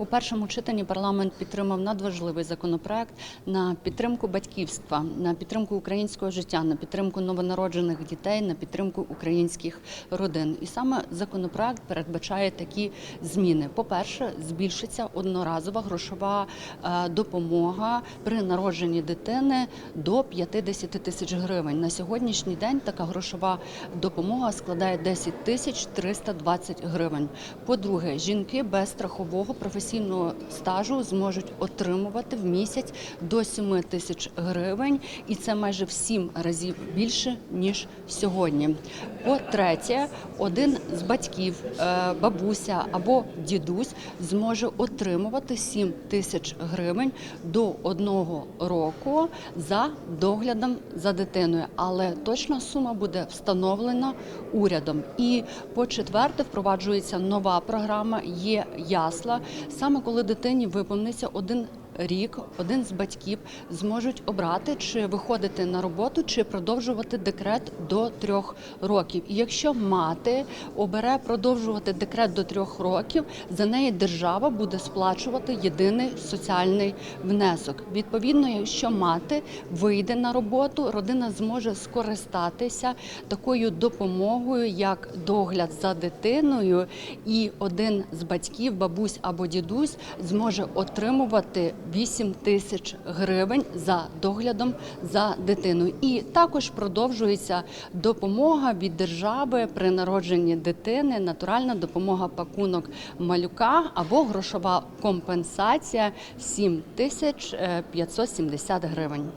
У першому читанні парламент підтримав надважливий законопроект на підтримку батьківства, на підтримку українського життя, на підтримку новонароджених дітей, на підтримку українських родин. І саме законопроект передбачає такі зміни. По-перше, збільшиться одноразова грошова е, допомога при народженні дитини до 50 тисяч гривень. На сьогоднішній день така грошова допомога складає 10 тисяч 320 гривень. По-друге, жінки без страхового професійного стажу зможуть отримувати в місяць до 7 тисяч гривень, і це майже в 7 разів більше ніж сьогодні. По-третє, один з батьків, е, бабуся або дідусь, зможе отримувати 7 тисяч гривень до одного року за доглядом за дитиною, але точна сума буде встановлена урядом. І по четверте, впроваджується нова програма. Є ясла. Саме коли дитині виповниться один. Рік один з батьків зможуть обрати, чи виходити на роботу, чи продовжувати декрет до трьох років. І якщо мати обере продовжувати декрет до трьох років, за неї держава буде сплачувати єдиний соціальний внесок. Відповідно, якщо мати вийде на роботу, родина зможе скористатися такою допомогою, як догляд за дитиною, і один з батьків, бабусь або дідусь, зможе отримувати 8 тисяч гривень за доглядом за дитиною. І також продовжується допомога від держави при народженні дитини, натуральна допомога пакунок малюка або грошова компенсація 7 тисяч е, 570 гривень.